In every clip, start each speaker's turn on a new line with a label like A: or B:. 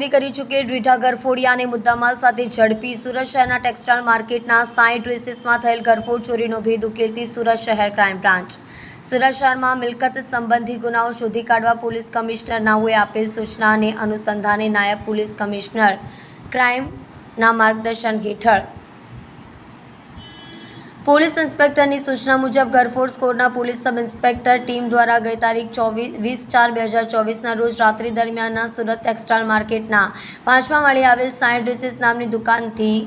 A: નોકરી કરી ચૂકેલ રીઢા ગરફોડિયાને મુદ્દામાલ સાથે ઝડપી સુરત શહેરના ટેક્સટાઇલ માર્કેટના સાઈ ડ્રેસીસમાં થયેલ ગરફોડ ચોરીનો ભેદ ઉકેલતી સુરત શહેર ક્રાઇમ બ્રાન્ચ. સુરત શહેરમાં મિલકત સંબંધી ગુનાઓ શોધી કાઢવા પોલીસ કમિશનર નાઓએ આપેલ સૂચનાને અનુસંધાને નાયબ પોલીસ કમિશનર ક્રાઇમના માર્ગદર્શન હેઠળ પોલીસ ઇન્સ્પેક્ટરની સૂચના મુજબ ગરફોડ સ્કોરના પોલીસ સબ ઇન્સ્પેક્ટર ટીમ દ્વારા ગઈ તારીખ ચોવીસ, વીસ ચાર બે હજાર ચોવીસના રોજ રાત્રિ દરમિયાનના સુરત ટેક્સટાઇલ માર્કેટના પાંચમા માળે આવેલ સાઈ ડ્રેસીસ નામની દુકાનથી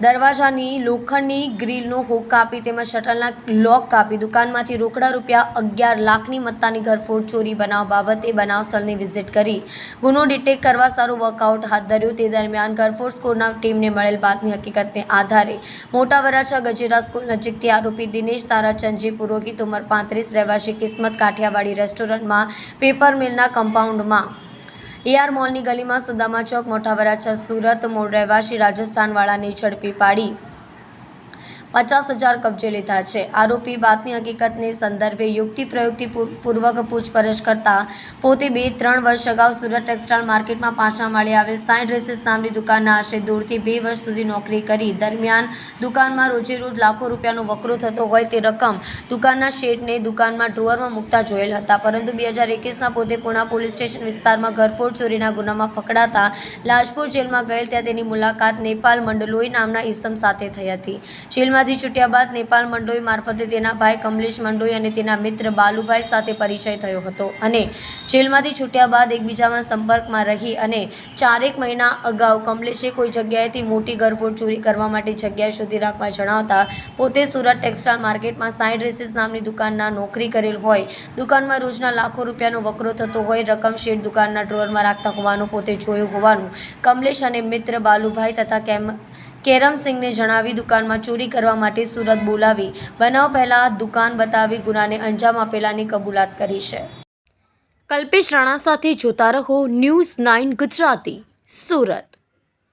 A: દરવાજાની લોખંડની ગ્રીલનો હુક કાપી તેમજ શટલના લોક કાપી દુકાનમાંથી રોકડા રૂપિયા અગિયાર લાખની મત્તાની ઘરફોડ ચોરી બનાવ બાબતે બનાવ સ્થળની વિઝિટ કરી. ગુનો ડિટેક્ટ કરવા સારું વર્કઆઉટ હાથ ધર્યું. તે દરમિયાન ઘરફોડ સ્કોરના ટીમને મળેલ બાતમી હકીકતને આધારે મોટા વરાછા ગજેરા સ્કૂલ નજીકથી આરોપી દિનેશ તારાચંદજી પુરોહિત ઉંમર પાંત્રીસ, રહેવાસી કિસ્મત કાઠિયાવાડી રેસ્ટોરન્ટમાં પેપર મિલના કમ્પાઉન્ડમાં એઆર મોલની ગલીમાં સુદામા ચોક મોટા વરાછા સુરત મૂળ રહેવાસી રાજસ્થાનવાળાને ઝડપી પાડી. પચાસ હજાર કબજે લીધા છે. આરોપી બાતમી હકીકતને સંદર્ભે યુક્તિ પ્રયુક્તિ પૂર્વક પૂછપરછ કરતા પોતે બે, ત્રણ વર્ષ અગાઉ સુરત ટેક્સટાઇલ માર્કેટમાં પાંચમા માળે આવેલ સાઈ ડ્રેસીસ નામની દુકાનના આશરે દૂરથી બે વર્ષ સુધી નોકરી કરી. દરમિયાન દુકાનમાં રોજે રોજ લાખો રૂપિયાનો વકરો થતો હોય તે રકમ દુકાનના શેઠને દુકાનમાં ડ્રોઅરમાં મૂકતા જોયેલ હતા. પરંતુ બે હજાર એકવીસના પોતે પુણા પોલીસ સ્ટેશન વિસ્તારમાં ઘરફોડ ચોરીના ગુનામાં પકડાતા લાજપુર જેલમાં ગયેલ ત્યાં તેની મુલાકાત નેપાલ મંડલોઈ નામના ઇસમ સાથે થઈ હતી. જેલમાંથી છૂટ્યા બાદ નેપાલ મંડોઈ મારફતે તેના ભાઈ કમલેશ મંડોઈ અને તેના મિત્ર બાલુભાઈ સાથે પરિચય થયો હતો અને જેલમાંથી છૂટ્યા બાદ એકબીજાના સંપર્કમાં રહી અને ચારેક મહિના અગાઉ કમલેશે કોઈ જગ્યાએથી મોટી ગરફોડ ચોરી કરવા માટે જગ્યા શોધી રાખવા જણાવતા પોતે સુરત ટેક્સટાઇલ માર્કેટમાં સાઈ ડ્રેસીસ નામની દુકાનના નોકરી કરેલ હોય, દુકાનમાં રોજના લાખો રૂપિયાનો વકરો થતો હોય, રકમ શેઠ દુકાનના ડ્રોરમાં રાખતા હોવાનું પોતે જોયું હોવાનું કમલેશ અને મિત્ર બાલુભાઈ તથા કેમ કેરમસિંહને જણાવી દુકાનમાં ચોરી કરવા માટે સુરત બોલાવી. બનાવ પહેલા દુકાન બતાવી ગુનાને અંજામ આપેલાની કબૂલાત કરી છે. કલ્પેશ રાણા સાથે જોતા રહો ન્યૂઝ નાઇન ગુજરાતી, સુરત.